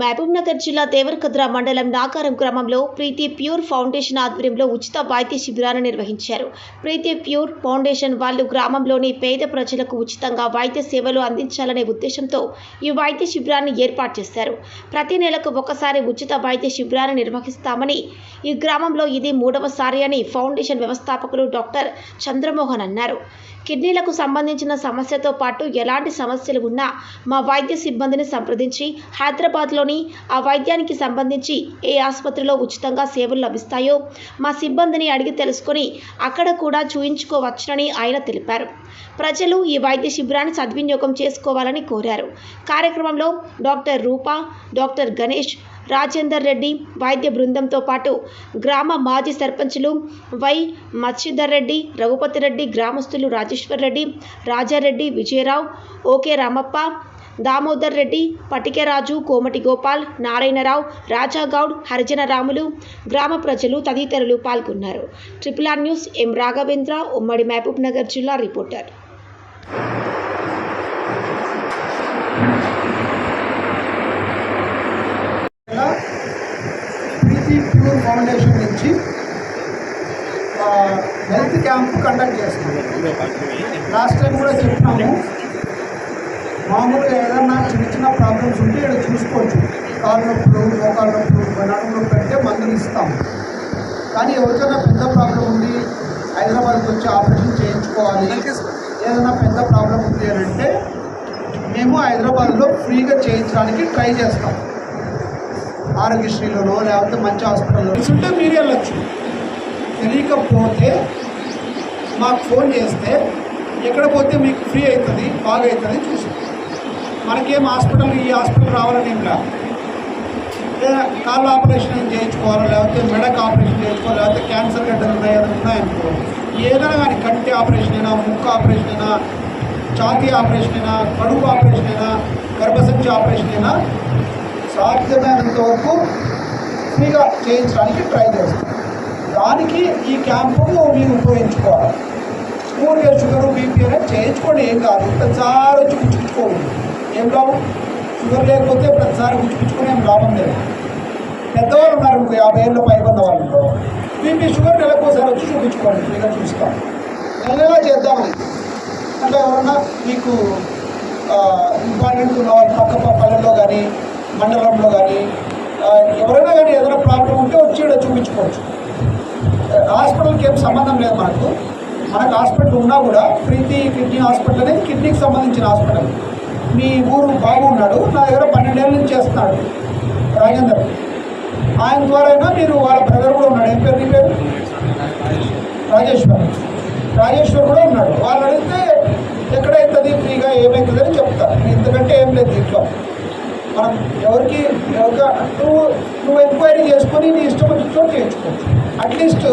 మహబూబ్ నగర్ జిల్లా దేవరకద్ర మండలం నాకారం గ్రామంలో ప్రీతి ప్యూర్ ఫౌండేషన్ ఆధ్వర్యంలో ఉచిత వైద్య శిబిరాన్ని నిర్వహించారు. ప్రీతి ప్యూర్ ఫౌండేషన్ వాళ్ళు గ్రామంలోని పేద ప్రజలకు ఉచితంగా వైద్య సేవలు అందించాలనే ఉద్దేశంతో ఈ వైద్య శిబిరాన్ని ఏర్పాటు చేశారు. ప్రతి నెలకు ఒకసారి ఉచిత వైద్య శిబిరాన్ని నిర్వహిస్తామని ఈ గ్రామంలో ఇది మూడవసారి అని ఫౌండేషన్ వ్యవస్థాపకులు డాక్టర్ చంద్రమోహన్ అన్నారు. కిడ్నీలకు సంబంధించిన సమస్యతో పాటు ఎలాంటి సమస్యలు ఉన్నా మా వైద్య సిబ్బందిని సంప్రదించి హైదరాబాద్లోని ఆ వైద్యానికి సంబంధించి ఏ ఆసుపత్రిలో ఉచితంగా సేవలు లభిస్తాయో మా సిబ్బందిని అడిగి తెలుసుకొని అక్కడ కూడా చూయించుకోవచ్చునని ఆయన తెలిపారు. ప్రజలు ఈ వైద్య శిబిరాన్ని సద్వినియోగం చేసుకోవాలని కోరారు. కార్యక్రమంలో డాక్టర్ రూపా డాక్టర్ గణేష్ రాజేందర్ రెడ్డి వైద్య బృందంతో పాటు గ్రామ మాజీ సర్పంచులు వై మత్స్యధర్ రెడ్డి రఘుపతి రెడ్డి గ్రామస్తులు రాజేశ్వర్ రెడ్డి రాజారెడ్డి విజయరావు ఓకే రామప్ప దామోదర్ రెడ్డి పటికెరాజు కోమటి గోపాల్ నారాయణరావు రాజాగౌడ్ హరిజన రాములు గ్రామ ప్రజలు తదితరులు పాల్గొన్నారు. Triple R news M Raghavendra ఉమ్మడి మహబూబ్ నగర్ జిల్లా రిపోర్టర్. ప్రీతి ప్యూర్ ఫౌండేషన్ నుంచి హెల్త్ క్యాంప్ కండక్ట్ చేస్తున్నాం. లాస్ట్ టైం కూడా చెప్పినాము. మామూలుగా ఏదన్నా చిన్న చిన్న ప్రాబ్లమ్స్ ఉంటే ఇక్కడ చూసుకోవచ్చు. కాళ్ళు నొప్పులు మోకాళ్ళ నొప్పులు నడుము నొప్పి పెడితే మందులు ఇస్తాము కానీ ఎవరికైనా పెద్ద ప్రాబ్లం ఉంది హైదరాబాద్కి వచ్చి ఆపరేషన్ చేయించుకోవాలి ఏదైనా పెద్ద ప్రాబ్లం ఉంది అని అంటే మేము హైదరాబాద్లో ఫ్రీగా చేయించడానికి ట్రై చేస్తాం. ఆరోగ్యశ్రీలోనో లేకపోతే మంచి హాస్పిటల్లో ఉంటే మీరు వెళ్ళొచ్చు. తెలియకపోతే మాకు ఫోన్ చేస్తే ఎక్కడ పోతే మీకు ఫ్రీ అవుతుంది బాగా అవుతుంది చూసి. మనకేం హాస్పిటల్ ఈ హాస్పిటల్ రావాలని ఏం లేదా కాళ్ళు ఆపరేషన్ చేయించుకోవాలో లేకపోతే మెడక్ ఆపరేషన్ చేయించుకోవాలి లేకపోతే క్యాన్సర్ గడ్డలు ఉన్నాయి ఏదైనా ఉన్నాయనుకో. ఏదైనా కానీ కంటి ఆపరేషన్ అయినా ముక్కు ఆపరేషన్ అయినా ఛాతీ ఆపరేషన్ అయినా కడుపు ఆపరేషన్ అయినా గర్భసంచి ఆపరేషన్ అయినా సాధ్యమైనంత వరకు ఫ్రీగా చేయించడానికి ట్రై చేస్తాం. దానికి ఈ క్యాంపు మీరు ఉపయోగించుకోవాలి. ఊరికే షుగర్ బీపీ అనేది చేయించుకోండి ఏం కాదు ప్రతిసారి వచ్చి గుచ్చుకుచ్చుకోండి ఏం లాభం షుగర్ లేకపోతే ప్రతిసారి గుచ్చుకుచ్చుకొని ఏం లాభం లేదు. పెద్దవాళ్ళు ఉన్నారు ఇంకో యాభై ఏళ్ళు పైబడిన వాళ్ళు బీపీ షుగర్ నెలకోసారి వచ్చి చూపించుకోండి ఫ్రీగా చూస్తాం నెలలా చేద్దామని. అంటే ఎవరన్నా మీకు ఇంపార్టెంట్ ఉన్న వాళ్ళు పక్క పక్క మండలంలో కానీ ఎవరైనా కానీ ఏదైనా ప్రాబ్లం ఉంటే వచ్చి ఇక్కడ చూపించుకోవచ్చు. హాస్పిటల్కి ఏం సంబంధం లేదు మనకు మనకు హాస్పిటల్ ఉన్నా కూడా ప్రీతి కిడ్నీ హాస్పిటల్ అనేది కిడ్నీకి సంబంధించిన హాస్పిటల్. మీ ఊరు బాగున్నాడు నా దగ్గర పన్నెండేళ్ళ నుంచి చేస్తున్నాడు. రాజేందర్. ఆయన ద్వారా మీరు వాళ్ళ బ్రదర్ కూడా ఉన్నాడు. ఏం పేరు నీ పేరు? రాజేశ్వర్. రాజేశ్వర్. మనం ఎవరికి ఎవరిగా నువ్వు నువ్వు ఎంక్వైరీ చేసుకొని నీ ఇష్టం వచ్చిన చోట చేయించుకోవచ్చు అట్లీస్ట్